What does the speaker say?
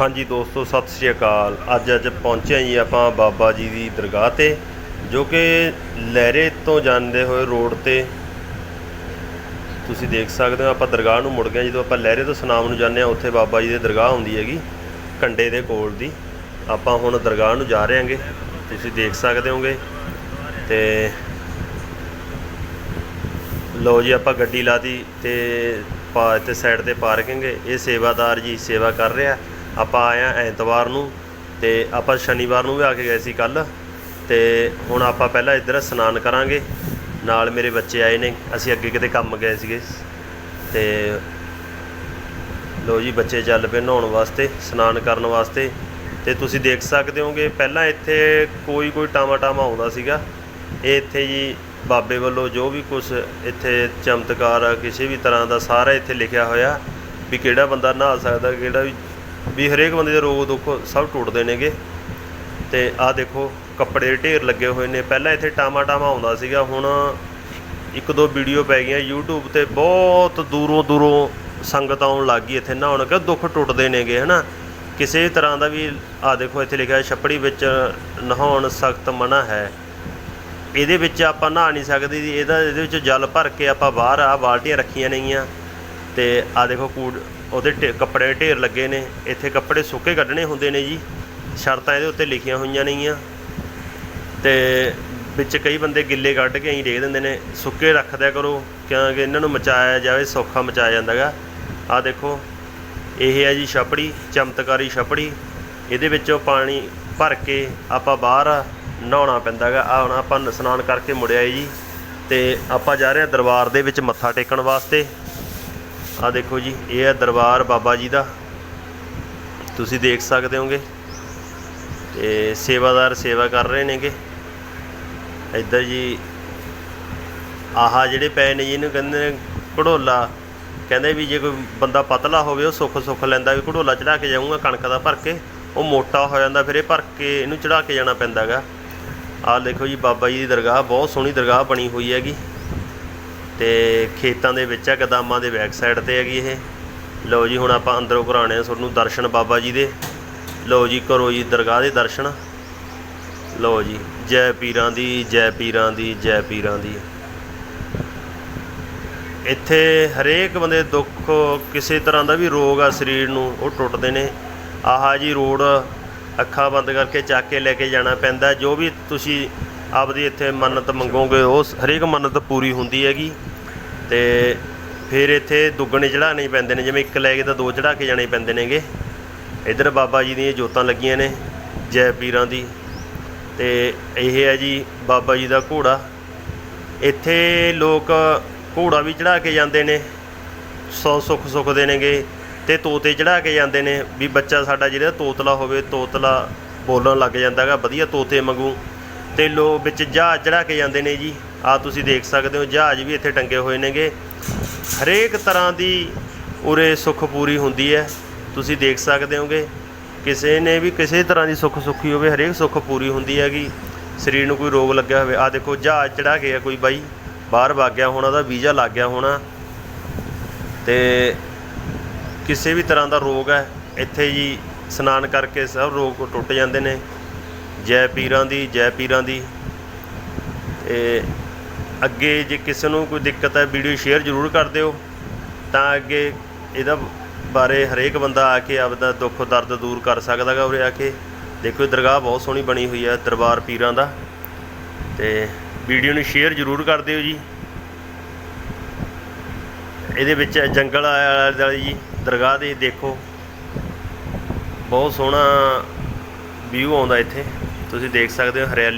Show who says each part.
Speaker 1: ਹਾਂਜੀ ਦੋਸਤੋ, ਸਤਿ ਸ਼੍ਰੀ ਅਕਾਲ। ਅੱਜ ਅੱਜ ਪਹੁੰਚੇ ਜੀ ਆਪਾਂ ਬਾਬਾ ਜੀ ਦੀ ਦਰਗਾਹ ਤੇ, ਜੋ ਕਿ ਲਹਿਰੇ ਤੋਂ ਜਾਂਦੇ ਹੋਏ ਰੋਡ ਤੇ। ਤੁਸੀਂ ਦੇਖ ਸਕਦੇ ਹੋ, ਆਪਾਂ ਦਰਗਾਹ ਨੂੰ ਮੁੜ ਗਏ ਜਦੋਂ ਆਪਾਂ ਲਹਿਰੇ ਤੋਂ ਸੁਨਾਮ ਨੂੰ ਜਾਂਦੇ ਹਾਂ, ਉੱਥੇ ਬਾਬਾ ਜੀ ਦੀ ਦਰਗਾਹ ਹੁੰਦੀ ਹੈਗੀ ਕੰਡੇ ਦੇ ਕੋਲ ਦੀ। ਆਪਾਂ ਹੁਣ ਦਰਗਾਹ ਨੂੰ ਜਾ ਰਹੇ ਹਾਂਗੇ। ਤੁਸੀਂ ਦੇਖ ਸਕਦੇ ਹੋਗੇ। ਤੇ ਲੋ ਜੀ, ਆਪਾਂ ਗੱਡੀ ਲਾਤੀ ਤੇ ਪਾ ਤੇ ਸਾਈਡ ਤੇ ਪਾਰਕਿੰਗ ਇਹ ਸੇਵਾਦਾਰ ਜੀ ਸੇਵਾ ਕਰ ਰਿਹਾ। ਆਪਾਂ ਆਏ ਆਇਆ ਐਤਵਾਰ ਨੂੰ ਤੇ ਆਪਾਂ ਸ਼ਨੀਵਾਰ ਨੂੰ ਵੀ ਆ ਕੇ ਗਏ ਸੀ ਕੱਲ ਤੇ ਹੁਣ ਆਪਾਂ ਪਹਿਲਾਂ ਇੱਧਰ ਇਸ਼ਨਾਨ ਕਰਾਂਗੇ। ਨਾਲ ਮੇਰੇ ਬੱਚੇ ਆਏ ਨੇ, ਅਸੀਂ ਅੱਗੇ ਕਿਤੇ ਕੰਮ ਗਏ ਸੀਗੇ। ਤੇ ਲੋ ਜੀ, ਬੱਚੇ ਚੱਲ ਪਏ ਨਹਾਉਣ ਵਾਸਤੇ, ਇਸ਼ਨਾਨ ਕਰਨ ਵਾਸਤੇ। ਤੇ ਤੁਸੀਂ ਦੇਖ ਸਕਦੇ ਹੋਗੇ, ਪਹਿਲਾਂ ਇੱਥੇ ਕੋਈ ਕੋਈ ਟਾਮਾ ਟਾਮਾ ਆਉਂਦਾ ਸੀਗਾ। ਇਹ ਇੱਥੇ ਜੀ ਬਾਬੇ ਵੱਲੋਂ ਜੋ ਵੀ ਕੁਝ ਇੱਥੇ ਚਮਤਕਾਰ ਕਿਸੇ ਵੀ ਤਰ੍ਹਾਂ ਦਾ ਸਾਰਾ ਇੱਥੇ ਲਿਖਿਆ ਹੋਇਆ ਵੀ ਕਿਹੜਾ ਬੰਦਾ ਨਹਾ ਸਕਦਾ, ਕਿਹੜਾ ਵੀ ਵੀ ਹਰੇਕ ਬੰਦੇ ਦੇ ਰੋਗ ਦੁੱਖ ਸਭ ਟੁੱਟਦੇ ਨੇਗੇ। ਤੇ ਆਹ ਦੇਖੋ, ਕੱਪੜੇ ਦੇ ਢੇਰ ਲੱਗੇ ਹੋਏ ਨੇ। ਪਹਿਲਾਂ ਇੱਥੇ ਟਾਮਾ ਟਾਮਾ ਆਉਂਦਾ ਸੀਗਾ, ਹੁਣ ਇੱਕ ਦੋ ਵੀਡੀਓ ਪੈ ਗਈਆਂ YouTube ਤੇ। ਬਹੁਤ ਦੂਰੋਂ ਦੂਰੋਂ ਸੰਗਤ ਆਉਣ ਲੱਗ ਗਈ ਇੱਥੇ, ਨਹਾਉਣ ਕਿ ਦੁੱਖ ਟੁੱਟਦੇ ਨੇਗੇ, ਹਨਾ? ਕਿਸੇ ਵੀ ਤਰ੍ਹਾਂ ਦਾ ਵੀ ਆ ਦੇਖੋ, ਇੱਥੇ ਲਿਖਿਆ ਛੱਪੜੀ ਵਿੱਚ ਨਹਾਉਣ ਸਖਤ ਮਨਾ ਹੈ। ਇਹਦੇ ਵਿੱਚ ਆਪਾਂ ਨਹਾ ਨਹੀਂ ਸਕਦੇ ਇਹਦਾ ਇਹਦੇ ਵਿੱਚ ਜਲ ਭਰ ਕੇ ਆਪਾਂ ਬਾਹਰ ਆ, ਬਾਲਟੀਆਂ ਰੱਖੀਆਂ ਨੇਗੀਆਂ। ਤੇ ਆ ਦੇਖੋ, ਕੂੜ ਉਹਦੇ ਢੇ- ਕੱਪੜੇ ਦੇ ਢੇਰ ਲੱਗੇ ਨੇ, ਇੱਥੇ ਕੱਪੜੇ ਸੁੱਕੇ ਕੱਢਣੇ ਹੁੰਦੇ ਨੇ ਜੀ, ਸ਼ਰਤਾਂ ਇਹਦੇ ਉੱਤੇ ਲਿਖੀਆਂ ਹੋਈਆਂ ਨੇਗੀਆਂ। ਤੇ ਵਿੱਚ ਕਈ ਬੰਦੇ ਗਿੱਲੇ ਕੱਢ ਕੇ ਐਂ ਦੇ ਦਿੰਦੇ ਨੇ, ਸੁੱਕੇ ਰੱਖਦਿਆ ਕਰੋ, ਕਿਉਂਕਿ ਇਹਨਾਂ ਨੂੰ ਮਚਾਇਆ ਜਾਵੇ, ਸੌਖਾ ਮਚਾਇਆ ਜਾਂਦਾਗਾ ਆ ਦੇਖੋ, ਇਹ ਹੈ ਜੀ ਛਪੜੀ, ਚਮਤਕਾਰੀ ਛਪੜੀ। ਇਹਦੇ ਵਿੱਚੋਂ ਪਾਣੀ ਭਰ ਕੇ ਆਪਾਂ ਬਾਹਰ ਨਹਾਉਣਾ ਪੈਂਦਾਗਾ ਆ ਹੁਣ ਆਪਾਂ ਇਸ਼ਨਾਨ ਕਰਕੇ ਮੁੜਿਆ ਜੀ। ਤੇ ਆਪਾਂ ਜਾ ਰਹੇ ਹਾਂ ਦਰਬਾਰ ਦੇ ਵਿੱਚ ਮੱਥਾ ਟੇਕਣ ਵਾਸਤੇ। ਆ ਦੇਖੋ ਜੀ, ਇਹ ਹੈ ਦਰਬਾਰ ਬਾਬਾ ਜੀ ਦਾ। ਤੁਸੀਂ ਦੇਖ ਸਕਦੇ ਹੋਗੇ। ਤੇ ਸੇਵਾਦਾਰ ਸੇਵਾ ਕਰ ਰਹੇ ਨੇਗੇ। ਇੱਧਰ ਜੀ, ਆਹਾ ਜਿਹੜੇ ਪਏ ਨੇ ਜੀ, ਇਹਨੂੰ ਕਹਿੰਦੇ ਨੇ ਘੜੋਲਾ। ਕਹਿੰਦੇ ਵੀ ਜੇ ਕੋਈ ਬੰਦਾ ਪਤਲਾ ਹੋਵੇ, ਉਹ ਸੁੱਖ ਸੁੱਖ ਲੈਂਦਾ ਵੀ ਘੜੋਲਾ ਚੜਾ ਕੇ ਜਾਊਂਗਾ ਕਣਕ ਦਾ ਭਰ ਕੇ। ਉਹ ਮੋਟਾ ਹੋ ਜਾਂਦਾ, ਫਿਰ ਇਹ ਭਰ ਕੇ ਇਹਨੂੰ ਚੜਾ ਕੇ ਜਾਣਾ ਪੈਂਦਾਗਾ। ਆਹ ਦੇਖੋ ਜੀ, ਬਾਬਾ ਜੀ ਦੀ ਦਰਗਾਹ, ਬਹੁਤ ਸੋਹਣੀ ਦਰਗਾਹ ਬਣੀ ਹੋਈ ਹੈਗੀ। ਤੇ ਖੇਤਾਂ ਦੇ ਵਿੱਚ ਹੈ ਗਦਾਮਾਂ ਦੇ ਬੈਕ ਸਾਈਡ ਤੇ ਹੈਗੀ ਇਹ। ਲਓ ਜੀ, ਹੁਣ ਆਪਾਂ ਅੰਦਰੋਂ ਕਰਾਣੇ ਆ ਤੁਹਾਨੂੰ ਦਰਸ਼ਨ ਬਾਬਾ ਜੀ ਦੇ। ਲਓ ਜੀ, ਕਰੋ ਜੀ ਦਰਗਾਹ ਦੇ ਦਰਸ਼ਨ। ਲਓ ਜੀ, ਜੈ ਪੀਰਾਂ ਦੀ, ਜੈ ਪੀਰਾਂ ਦੀ, ਜੈ ਪੀਰਾਂ ਦੀ। ਇੱਥੇ ਹਰੇਕ ਬੰਦੇ ਦੁੱਖ, ਕਿਸੇ ਤਰ੍ਹਾਂ ਦਾ ਵੀ ਰੋਗ ਆ ਸਰੀਰ ਨੂੰ, ਉਹ ਟੁੱਟਦੇ ਨੇ। ਆਹ ਜੀ, ਰੋਡ ਅੱਖਾਂ ਬੰਦ ਕਰਕੇ ਚੱਕ ਕੇ ਲੈ ਕੇ ਜਾਣਾ ਪੈਂਦਾ। ਜੋ ਵੀ ਤੁਸੀਂ ਆਪਦੀ ਇੱਥੇ ਮੰਨਤ ਮੰਗੋਗੇ, ਉਹ ਹਰੇਕ ਮੰਨਤ ਪੂਰੀ ਹੁੰਦੀ ਹੈਗੀ ਤੇ ਫਿਰ ਇੱਥੇ ਦੁੱਗਣੇ ਚੜਾਉਣੇ ਪੈਂਦੇ ਨੇ, ਜਿਵੇਂ ਇੱਕ ਲੈ ਕੇ ਤਾਂ ਦੋ ਚੜਾ ਕੇ ਜਾਣੇ ਪੈਂਦੇ ਨੇਗੇ। ਇੱਧਰ ਬਾਬਾ ਜੀ ਦੀਆਂ ਜੋਤਾਂ ਲੱਗੀਆਂ ਨੇ, ਜੈ ਪੀਰਾਂ ਦੀ। ਤੇ ਇਹ ਹੈ ਜੀ ਬਾਬਾ ਜੀ ਦਾ ਘੋੜਾ। ਇੱਥੇ ਲੋਕ ਘੋੜਾ ਵੀ ਚੜਾ ਕੇ ਜਾਂਦੇ ਨੇ, ਸੌ ਸੁੱਖ ਸੁੱਖਦੇ ਨੇਗੇ ਤੇ ਤੋਤੇ ਚੜਾ ਕੇ ਜਾਂਦੇ ਨੇ, ਵੀ ਬੱਚਾ ਸਾਡਾ ਜਿਹੜਾ ਤੋਤਲਾ ਹੋਵੇ, ਤੋਤਲਾ ਬੋਲਣ ਲੱਗ ਜਾਂਦਾਗਾ ਵਧੀਆ ਤੋਤੇ ਵਾਂਗੂ। ਤੇ ਲੋ ਵਿੱਚ ਜਹਾਜ਼ ਚੜਾ ਕੇ ਜਾਂਦੇ ਨੇ ਜੀ। ਆ ਤੁਸੀਂ ਦੇਖ ਸਕਦੇ ਹੋ, ਜਹਾਜ਼ ਵੀ ਇੱਥੇ ਟੰਗੇ ਹੋਏ ਨੇਗੇ। ਹਰੇਕ ਤਰ੍ਹਾਂ ਦੀ ਉਰੇ ਸੁੱਖ ਪੂਰੀ ਹੁੰਦੀ ਹੈ। ਤੁਸੀਂ ਦੇਖ ਸਕਦੇ ਹੋਗੇ, ਕਿਸੇ ਨੇ ਵੀ ਕਿਸੇ ਤਰ੍ਹਾਂ ਦੀ ਸੁੱਖ ਸੁੱਖੀ ਹੋਵੇ, ਹਰੇਕ ਸੁੱਖ ਪੂਰੀ ਹੁੰਦੀ ਹੈਗੀ। ਸਰੀਰ ਨੂੰ ਕੋਈ ਰੋਗ ਲੱਗਿਆ ਹੋਵੇ ਆ ਦੇਖੋ, ਜਹਾਜ਼ ਚੜਾ ਕੇ ਆ ਕੋਈ ਬਾਈ। ਬਾਹਰ ਵਗ ਗਿਆ ਹੋਣਾ, ਉਹਦਾ ਵੀਜ਼ਾ ਲੱਗ ਗਿਆ ਹੋਣਾ। ਤੇ ਕਿਸੇ ਵੀ ਤਰ੍ਹਾਂ ਦਾ ਰੋਗ ਹੈ, ਇੱਥੇ ਜੀ, ਇਸ਼ਨਾਨ ਕਰਕੇ ਸਭ ਰੋਗ ਟੁੱਟ ਜਾਂਦੇ ਨੇ। ਜੈ ਪੀਰਾਂ ਦੀ, ਜੈ ਪੀਰਾਂ ਦੀ। ਤੇ ਅੱਗੇ ਜੇ ਕਿਸੇ ਨੂੰ ਕੋਈ ਦਿੱਕਤ ਹੈ, ਵੀਡੀਓ ਸ਼ੇਅਰ ਜ਼ਰੂਰ ਕਰ ਦਿਓ। ਤਾਂ ਅੱਗੇ ਇਹਦਾ ਬਾਰੇ ਹਰੇਕ ਬੰਦਾ ਆ ਕੇ ਆਪਦਾ ਦੁੱਖ, ਦਰਦ ਦੂਰ ਕਰ ਸਕਦਾ ਗਾ ਉਰੇ ਆ ਕੇ। ਦੇਖੋ ਦਰਗਾਹ ਬਹੁਤ ਸੋਹਣੀ ਬਣੀ ਹੋਈ ਹੈ, ਦਰਬਾਰ ਪੀਰਾਂ ਦਾ। ਤੇ ਵੀਡੀਓ ਨੂੰ ਸ਼ੇਅਰ ਜ਼ਰੂਰ ਕਰ ਦਿਓ ਜੀ। ਇਹਦੇ ਵਿੱਚ ਜੰਗਲ ਆਇਆ ਦੁਆਲੇ ਜੀ, ਦਰਗਾਹ ਦੇ, ਦੇਖੋ। ਬਹੁਤ ਸੋਹਣਾ ਵਿਊ ਆਉਂਦਾ ਇੱਥੇ। ਤੁਸੀਂ ਦੇਖ ਸਕਦੇ ਹੋ ਹਰਿਆਲੀ